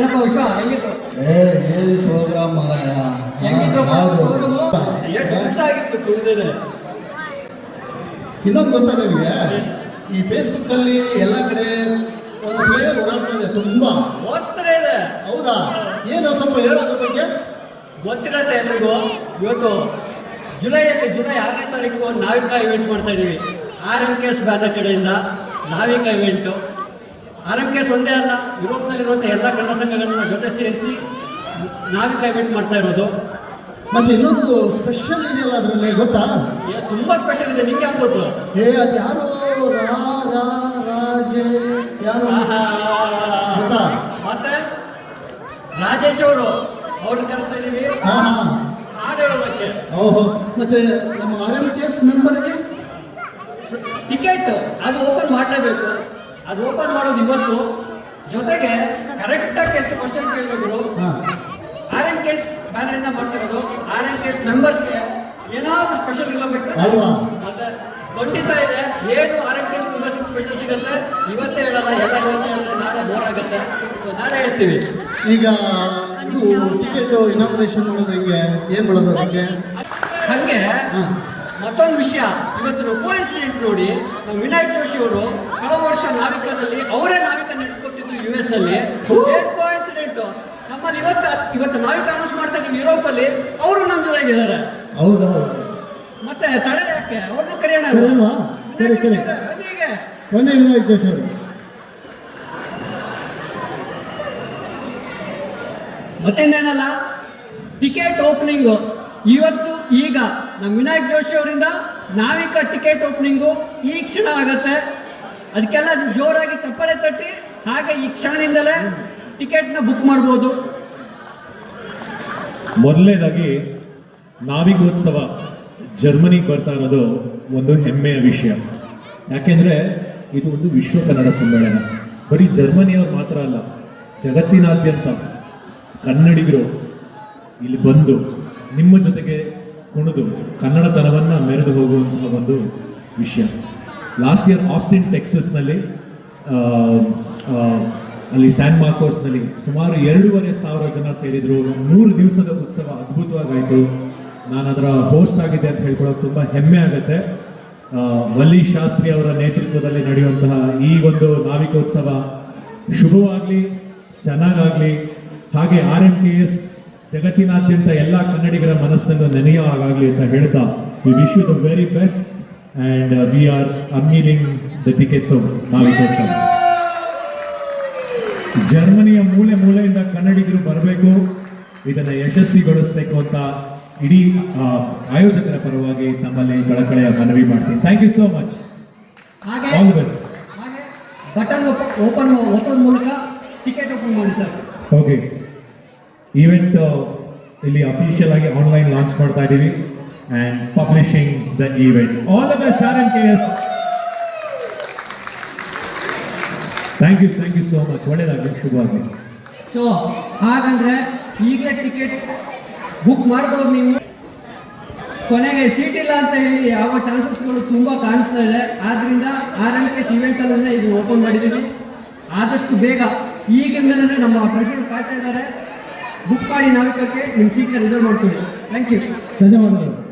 ಏನಪ್ಪ ವಿಶ್ವ ಹೆಂಗಿತ್ತು? ಏ ಏನ್ ಪ್ರೋಗ್ರಾಮ್ ಮಾರಾಯ? ಹೆಂಗಿದ್ರು ಹೌದು. ಎಷ್ಟು ದಿವಸ ಆಗಿತ್ತು ಕುಡಿದ್ರೆ ಇನ್ನೊಂದು ಗೊತ್ತಾ ನಿಮಗೆ ಈ ಫೇಸ್ಬುಕ್ ಅಲ್ಲಿ ಎಲ್ಲ ಕಡೆ ಒಂದು ಪ್ಲೇಯರ್ ಓಡಾಡ್ತಾ ಇದೆ ತುಂಬಾ. ಓದ್ತಾರೆ ಇದೆ. ಹೌದಾ? ಏನು ಸ್ವಲ್ಪ ಹೇಳೋದ್ರ ಬಗ್ಗೆ. ಗೊತ್ತಿರತ್ತೆ ಎಲ್ರಿಗೂ. ಇವತ್ತು ಜುಲೈಯಲ್ಲಿ ಜುಲೈ ಆರನೇ ತಾರೀಕು ನಾವಿಕ ಇವೆಂಟ್ ಮಾಡ್ತಾ ಇದೀವಿ. R M K S banner ಕಡೆಯಿಂದ ನಾವಿಕ ಇವೆಂಟು ಆರ್ ಸೊಂದೇ ಕೆ ಒಂದೇ ಅಲ್ಲ ಯುರೋಪ್ನಲ್ಲಿರುವಂಥ ಎಲ್ಲ ಕನ್ನಡ ಸಂಘಗಳನ್ನ ಜೊತೆ ಸೇರಿಸಿ ನಾವಿಕ ಇವೆಂಟ್ ಮಾಡ್ತಾ ಇರೋದು. ಮತ್ತೆ ಇನ್ನೊಂದು ಸ್ಪೆಷಲ್ ಇದೆಯಲ್ಲ ಅದರಲ್ಲಿ ಗೊತ್ತಾ? ಏ, ತುಂಬಾ ಸ್ಪೆಷಲ್ ಇದೆ ನಿಮ್ಗೆ ಯಾಕೆ ಗೊತ್ತು? ಏ ಅದು ಯಾರು ರಾ ರಾ ರಾಜೇ ಯಾರು ಗೊತ್ತಾ? ಮತ್ತೆ? ರಾಜೇಶ್ ಅವರು ಅವ್ರನ್ನ ಕರೆಸ್ತಾ ಇದೀವಿ. ಹಾ ಹಾ. ಹಾಡು ಹೇಳೋದಕ್ಕೆ. ಓಹೋ ಮತ್ತೆ ನಮ್ಮ ಆರ್ ಎಂ ಕೆ ಎಸ್ ಮೆಂಬರ್ಗೆ ಟಿಕೆಟ್ ಅದು ಓಪನ್ ಮಾಡಲೇಬೇಕು. ಅದು ಓಪನ್ ಮಾಡೋದು ಇವತ್ತು. ಜೊತೆಗೆ ಕರೆಕ್ಟಾಗಿ ಎಷ್ಟು ಕ್ವಶನ್ ಕೇಳಿದ್ರು ಆರ್ ಎನ್ ಕೇಸ್ ಬ್ಯಾನರಿಂದ ಮಾಡ್ತಿರೋದು ಆರ್ ಎನ್ ಕೇಸ್ ಮೆಂಬರ್ಸ್ಗೆ ಏನಾದ್ರು ಸ್ಪೆಷಲ್ ಇರಬೇಕು ಖಂಡಿತ ಇದೆ. ಏನು R N K S members special ಸಿಗುತ್ತೆ? ಇವತ್ತೇ ಹೇಳಲ್ಲ ಎಲ್ಲ ಇವತ್ತೇ ಹೇಳಿದ್ರೆ ನಾಳೆ ಬೋರ್ ಆಗುತ್ತೆ. ನಾಳೆ ಹೇಳ್ತೀವಿ. ಈಗ ಇದು ಟಿಕೆಟ್ ಇನಾಗ್ರೇಷನ್ ಮಾಡೋದು ಹೆಂಗೆ? ಏನ್ ಮಾಡೋದು ಅದಕ್ಕೆ? ಹಂಗೆ ಮತ್ತೊಂದು ವಿಷಯ. ಇವತ್ತು ಕೋಇನ್ಸಿಡೆಂಟ್ ನೋಡಿ ನಮ್ಮ ವಿನಾಯಕ್ ಜೋಶಿ ಅವರು ಕಳೆದ ವರ್ಷ ನಾವಿಕದಲ್ಲಿ ಅವರೇ ನಾವಿಕ ನಡೆಸ್ಕೊಟ್ಟಿದ್ದು ಯು ಎಸ್ ಅಲ್ಲಿ. ಏನ್ ಕೋಇನ್ಸಿಡೆಂಟ್ ನಮ್ಮಲ್ಲಿ ಇವತ್ತು ಇವತ್ತು ನಾವಿಕ ಅನೌನ್ಸ್ ಮಾಡ್ತಾ ಇದ್ದೀವಿ ಯುರೋಪ್ ಅಲ್ಲಿ ಅವರು ನಮ್ಮ ಜೊತೆಗಿದ್ದಾರೆ ಹೌದೌದು ಮತ್ತೆ ತಡೆ ಯಾಕೆ? ಅವ್ರನ್ನೂ ಕರೆಯೋಣ. ಬನ್ನಿ ವಿನಾಯಕ್ ಜೋಶಿ ಅವರು. ಮತ್ತೇನೇನಲ್ಲ ಟಿಕೆಟ್ ಓಪನಿಂಗ್ ಇವತ್ತು ಈಗ ನಮ್ಮ ವಿನಾಯಕ್ ಜೋಶಿ ಅವರಿಂದ ನಾವೀಗ ಟಿಕೆಟ್ ಓಪನಿಂಗು ಈ ಕ್ಷಣ ಆಗತ್ತೆ. ಅದಕ್ಕೆಲ್ಲ ಜೋರಾಗಿ ಚಪ್ಪಳೆ ತಟ್ಟಿ, ಹಾಗೆ ಈ ಕ್ಷಣದಿಂದಲೇ ಟಿಕೆಟ್ನ ಬುಕ್ ಮಾಡ್ಬೋದು. ಮೊದಲನೇದಾಗಿ ನಾವಿಗೋತ್ಸವ ಜರ್ಮನಿಗೆ ಬರ್ತಾ ಇರೋದು ಒಂದು ಹೆಮ್ಮೆಯ ವಿಷಯ. ಯಾಕೆಂದರೆ ಇದು ಒಂದು ವಿಶ್ವ ಕನ್ನಡ ಸಮ್ಮೇಳನ. ಬರೀ ಜರ್ಮನಿಯವ್ರು ಮಾತ್ರ ಅಲ್ಲ, ಜಗತ್ತಿನಾದ್ಯಂತ ಕನ್ನಡಿಗರು ಇಲ್ಲಿ ಬಂದು ನಿಮ್ಮ ಜೊತೆಗೆ ಕುಣಿದು ಕನ್ನಡತನವನ್ನು ಮೆರೆದು ಹೋಗುವಂತಹ ಒಂದು ವಿಷಯ. ಲಾಸ್ಟ್ ಇಯರ್ ಆಸ್ಟಿನ್ ಟೆಕ್ಸಸ್ನಲ್ಲಿ ಅಲ್ಲಿ ಸ್ಯಾನ್ ಮಾರ್ಕೋಸ್ನಲ್ಲಿ ಸುಮಾರು ಎರಡೂವರೆ ಸಾವಿರ ಜನ ಸೇರಿದ್ರು. ಮೂರು ದಿವಸದ ಉತ್ಸವ ಅದ್ಭುತವಾಗಾಯಿತು. ನಾನು ಅದರ ಹೋಸ್ಟ್ ಆಗಿದ್ದೆ ಅಂತ ಹೇಳ್ಕೊಳ್ಳೋಕೆ ತುಂಬ ಹೆಮ್ಮೆ ಆಗುತ್ತೆ. ವಲ್ಲಿ ಶಾಸ್ತ್ರಿ ಅವರ ನೇತೃತ್ವದಲ್ಲಿ ನಡೆಯುವಂತಹ ಈ ಒಂದು ನಾವಿಕೋತ್ಸವ ಶುಭವಾಗಲಿ, ಚೆನ್ನಾಗಾಗಲಿ. ಹಾಗೆ ಆರ್ ಎಂ ಕೆ ಎಸ್ ಜಗತ್ತಿನಾದ್ಯಂತ ಎಲ್ಲ ಕನ್ನಡಿಗರ ಮನಸ್ಸನ್ನು ನೆನೆಯೋ ಹಾಗಾಗಲಿ ಅಂತ ಹೇಳ್ತಾ we wish you the very best and we are unveiling the tickets of ಜರ್ಮನಿಯ ಮೂಲೆ ಮೂಲೆಯಿಂದ ಕನ್ನಡಿಗರು ಬರಬೇಕು. ಇದನ್ನು ಯಶಸ್ವಿಗೊಳಿಸಬೇಕು ಅಂತ ಇಡೀ ಆಯೋಜಕರ ಪರವಾಗಿ ತಮ್ಮಲ್ಲಿ ಕಳಕಳೆಯ ಮನವಿ ಮಾಡ್ತೀನಿ. Thank you so much all the best button open ಒತ್ತೋದ್ ಮೂಲಕ ಟಿಕೆಟ್ ಓಪನ್ ಮಾಡಿ ಸರ್. ಓಕೆ ಈವೆಂಟ್ ಇಲ್ಲಿ ಅಫಿಷಿಯಲ್ ಆಗಿ ಆನ್ಲೈನ್ ಲಾಂಚ್ ಮಾಡ್ತಾ ಇದ್ದೀವಿ and publishing the event all the best R N K S thank you thank you so much ಒಳ್ಳೆಯದಾಗಲಿ ಶುಭವಾಗಲಿ. So ಹಾಗಂದ್ರೆ ಈಗಲೇ ಟಿಕೆಟ್ ಬುಕ್ ಮಾಡ್ಬೋದು ನೀವು. ಕೊನೆಗೆ ಸೀಟ್ ಇಲ್ಲ ಅಂತ ಹೇಳಿ ಯಾವ ಚಾನ್ಸಸ್ಗಳು ತುಂಬ ಕಾಣಿಸ್ತಾ ಇದೆ. ಆದ್ರಿಂದ ಆರ್ ಎನ್ ಕೆ ಇವೆಂಟಲ್ಲೇ ಇದು ಓಪನ್ ಮಾಡಿದ್ದೀವಿ ಆದಷ್ಟು ಬೇಗ ಈಗಿಂದಲೇ ನಮ್ಮ ಪ್ರೆಸಿಡೆಂಟ್ ಕಾಯ್ತಾ ಇದ್ದಾರೆ. ಬುಕ್ ಮಾಡಿ ನಾಲ್ಕಕ್ಕೆ ನಿಮ್ಮ ಸೀಟ್ನ ರಿಸರ್ವ್ ಮಾಡ್ಕೊಳ್ಳಿ. ಥ್ಯಾಂಕ್ ಯು ಧನ್ಯವಾದಗಳು.